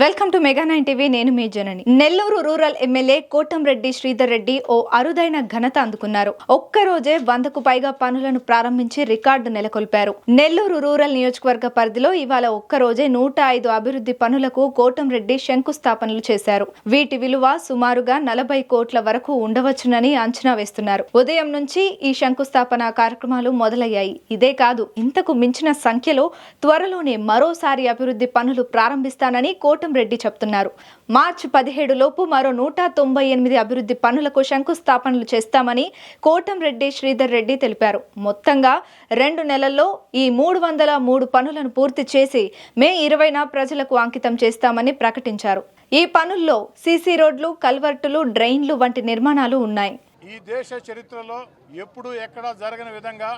Welcome to mega nine TV నేను మీ Janani. Nellore rural MLA Kotamreddy Sridhar Reddy ఓ అరుదైన ఘనత అందుకున్నారు. ఒక్క రోజే వందకు పైగా పనులను ప్రారంభించి రికార్డు నెలకొల్పారు. నెల్లూరు రూరల్ నియోజకవర్గ పరిధిలో ఇవాళ ఒక్క రోజే నూట ఐదు అభివృద్ధి పనులకు కోటంరెడ్డి శంకుస్థాపనలు చేశారు. వీటి విలువ సుమారుగా నలభై కోట్ల వరకు ఉండవచ్చునని అంచనా వేస్తున్నారు. ఉదయం నుంచి ఈ శంకుస్థాపన కార్యక్రమాలు మొదలయ్యాయి. ఇదే కాదు ఇంతకు మించిన సంఖ్యలో త్వరలోనే మరోసారి అభివృద్ధి పనులు ప్రారంభిస్తానని కోట రెడ్డి చెప్తున్నారు. మార్చి పదిహేడు లోపు మరో నూట తొంభై ఎనిమిది అభివృద్ధి పనులకు శంకుస్థాపనలు చేస్తామని కోటంరెడ్డి శ్రీధర్ రెడ్డి తెలిపారు. మొత్తంగా రెండు నెలల్లో ఈ మూడు వందల మూడు పనులను పూర్తి చేసి మే ఇరవైన ప్రజలకు అంకితం చేస్తామని ప్రకటించారు. ఈ పనుల్లో సీసీ రోడ్లు కల్వర్టులు డ్రైన్లు వంటి నిర్మాణాలు ఉన్నాయి. ఈ దేశ చరిత్రలో ఎప్పుడు ఎక్కడా జరగని విధంగా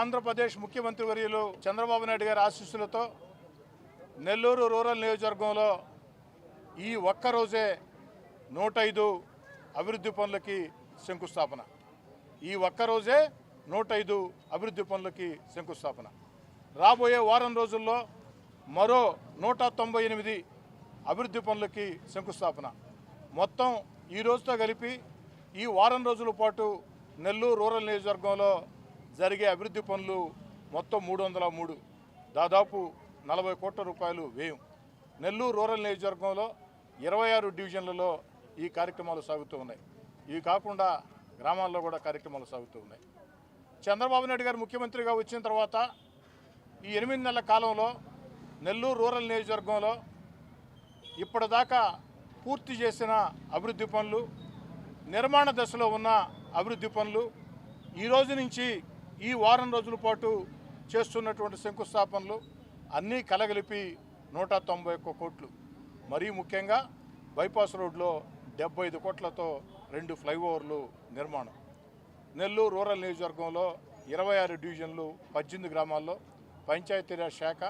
ఆంధ్రప్రదేశ్ ముఖ్యమంత్రి వర్యులు చంద్రబాబు నాయుడు గారి ఆశీస్సులతో నెల్లూరు రూరల్ నియోజకవర్గంలో ఈ ఒక్క రోజే నూట ఐదు అభివృద్ధి పనులకి శంకుస్థాపన. ఈ ఒక్క రోజే నూట ఐదు అభివృద్ధి పనులకి శంకుస్థాపన. రాబోయే వారం రోజుల్లో మరో నూట తొంభై ఎనిమిది అభివృద్ధి పనులకి శంకుస్థాపన. మొత్తం ఈ రోజుతో కలిపి ఈ వారం రోజుల పాటు నెల్లూరు రూరల్ నియోజకవర్గంలో జరిగే అభివృద్ధి పనులు మొత్తం మూడు వందల మూడు. దాదాపు నలభై కోట్ల రూపాయలు వ్యయం. నెల్లూరు రూరల్ నియోజకవర్గంలో ఇరవై ఆరు డివిజన్లలో ఈ కార్యక్రమాలు సాగుతూ ఉన్నాయి. ఇవి కాకుండా గ్రామాల్లో కూడా కార్యక్రమాలు సాగుతూ ఉన్నాయి. చంద్రబాబు నాయుడు గారు ముఖ్యమంత్రిగా వచ్చిన తర్వాత ఈ ఎనిమిది నెలల కాలంలో నెల్లూరు రూరల్ నియోజకవర్గంలో ఇప్పటిదాకా పూర్తి చేసిన అభివృద్ధి పనులు నిర్మాణ దశలో ఉన్న అభివృద్ధి పనులు ఈ రోజు నుంచి ఈ వారం రోజుల పాటు చేస్తున్నటువంటి శంకుస్థాపనలు అన్నీ కలగలిపి నూట తొంభై ఒక్క కోట్లు. మరీ ముఖ్యంగా బైపాస్ రోడ్లో డెబ్బై ఐదు కోట్లతో రెండు ఫ్లైఓవర్లు నిర్మాణం. నెల్లూరు రూరల్ నియోజకవర్గంలో ఇరవై ఆరు డివిజన్లు పద్దెనిమిది గ్రామాల్లో పంచాయతీరాజ్ శాఖ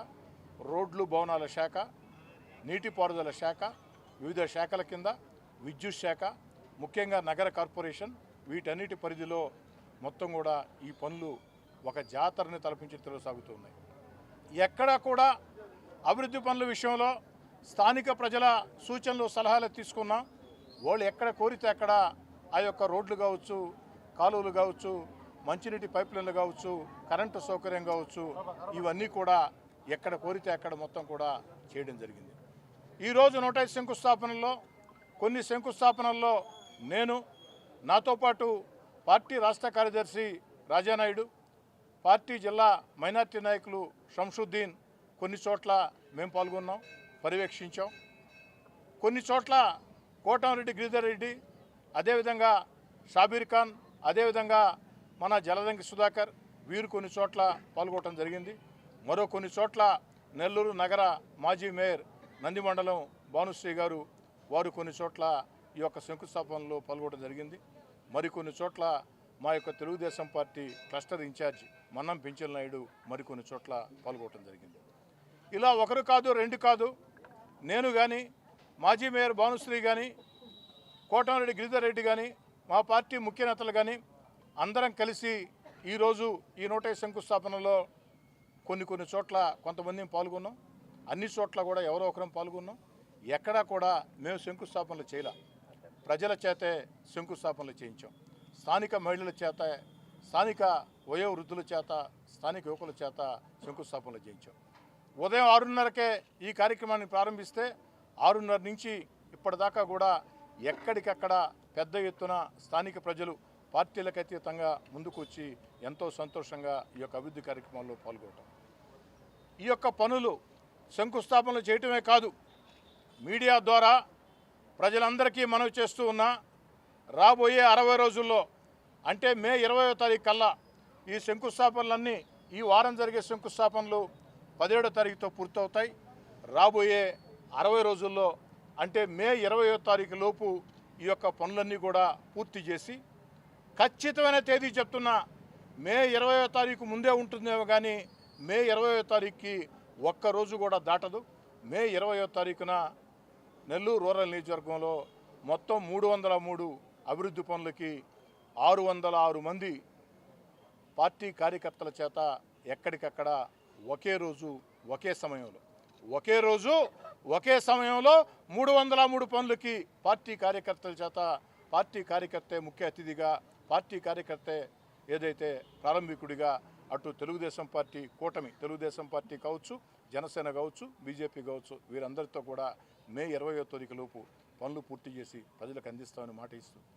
రోడ్లు భవనాల శాఖ నీటిపారుదల శాఖ వివిధ శాఖల కింద విద్యుత్ శాఖ ముఖ్యంగా నగర కార్పొరేషన్ వీటన్నిటి పరిధిలో మొత్తం కూడా ఈ పనులు ఒక జాతరని తలపించి సాగుతున్నాయి ఎక్కడా కూడా అభివృద్ధి పనుల విషయంలో స్థానిక ప్రజల సూచనలు సలహాలు తీసుకున్నాం వాళ్ళు ఎక్కడ కోరితే అక్కడ ఆ యొక్క రోడ్లు కావచ్చు కాలువలు కావచ్చు మంచినీటి పైప్లైన్లు కావచ్చు కరెంటు సౌకర్యం కావచ్చు ఇవన్నీ కూడా ఎక్కడ కోరితే అక్కడ మొత్తం కూడా చేయడం జరిగింది. ఈరోజు నూట ఐదు శంకుస్థాపనల్లో కొన్ని శంకుస్థాపనల్లో నేను నాతో పాటు పార్టీ రాష్ట్ర కార్యదర్శి రాజానాయుడు పార్టీ జిల్లా మైనార్టీ నాయకులు షంషుద్దీన్ కొన్ని చోట్ల మేము పాల్గొన్నాం పర్యవేక్షించాం. కొన్ని చోట్ల కోటంరెడ్డి గిరిధర్ రెడ్డి అదేవిధంగా షాబీర్ ఖాన్ అదేవిధంగా మన జలదంకి సుధాకర్ వీరు కొన్ని చోట్ల పాల్గొనడం జరిగింది. మరో కొన్ని చోట్ల నెల్లూరు నగర మాజీ మేయర్ నంది మండలం భానుశ్రీ గారు వారు కొన్ని చోట్ల ఈ యొక్క శంకుస్థాపనలో పాల్గొనడం జరిగింది. మరికొన్ని చోట్ల మా యొక్క Telugu Desam party cluster in charge Mannam Pinchal Naidu మరికొన్ని చోట్ల పాల్గొనడం జరిగింది. ఇలా ఒకరు కాదు రెండు కాదు నేను కానీ మాజీ మేయర్ భానుశ్రీ కానీ కోటమిరెడ్డి గిరిధర్ రెడ్డి కానీ మా పార్టీ ముఖ్య నేతలు కానీ అందరం కలిసి ఈరోజు ఈ నూట శంకుస్థాపనలో కొన్ని కొన్ని చోట్ల కొంతమంది పాల్గొన్నాం. అన్ని చోట్ల కూడా ఎవరో ఒకరం పాల్గొన్నాం. ఎక్కడా కూడా మేము శంకుస్థాపనలు చేయలే. ప్రజల చేతే శంకుస్థాపనలు చేయించాం. స్థానిక మహిళల చేత స్థానిక వయో వృద్ధుల చేత స్థానిక యువకుల చేత శంకుస్థాపనలు చేయించాం. ఉదయం ఆరున్నరకే ఈ కార్యక్రమాన్ని ప్రారంభిస్తే ఆరున్నర నుంచి ఇప్పటిదాకా కూడా ఎక్కడికక్కడ పెద్ద ఎత్తున స్థానిక ప్రజలు పార్టీలకు అతీతంగా ముందుకు వచ్చి ఎంతో సంతోషంగా ఈ యొక్క అభివృద్ధి కార్యక్రమాల్లో పాల్గొనటం. ఈ యొక్క పనులు శంకుస్థాపనలు చేయటమే కాదు మీడియా ద్వారా ప్రజలందరికీ మనవి చేస్తూ ఉన్నా రాబోయే అరవై రోజుల్లో అంటే మే ఇరవయో తారీఖు కల్లా ఈ శంకుస్థాపనలన్నీ ఈ వారం జరిగే శంకుస్థాపనలు పదిహేడో తారీఖుతో పూర్తవుతాయి. రాబోయే అరవై రోజుల్లో అంటే మే ఇరవయో తారీఖు లోపు ఈ యొక్క పనులన్నీ కూడా పూర్తి చేసి ఖచ్చితమైన తేదీ చెప్తున్నా మే ఇరవయో తారీఖు ముందే ఉంటుందేమో కానీ మే ఇరవయో తారీఖుకి ఒక్క రోజు కూడా దాటదు. మే ఇరవయో తారీఖున నెల్లూరు రూరల్ నియోజకవర్గంలో మొత్తం మూడు వందల మూడు అభివృద్ధి పనులకి ఆరు వందల ఆరు మంది పార్టీ కార్యకర్తల చేత ఎక్కడికక్కడ ఒకే రోజు ఒకే సమయంలో ఒకే రోజు ఒకే సమయంలో మూడు వందల మూడు పనులకి పార్టీ కార్యకర్తల చేత పార్టీ కార్యకర్తే ముఖ్య అతిథిగా పార్టీ కార్యకర్తే ఏదైతే ప్రారంభికుడిగా అటు తెలుగుదేశం పార్టీ కూటమి తెలుగుదేశం పార్టీ కావచ్చు జనసేన కావచ్చు బీజేపీ కావచ్చు వీరందరితో కూడా మే ఇరవై తారీఖు లోపు పనులు పూర్తి చేసి ప్రజలకు అందిస్తామని మాట ఇస్తూ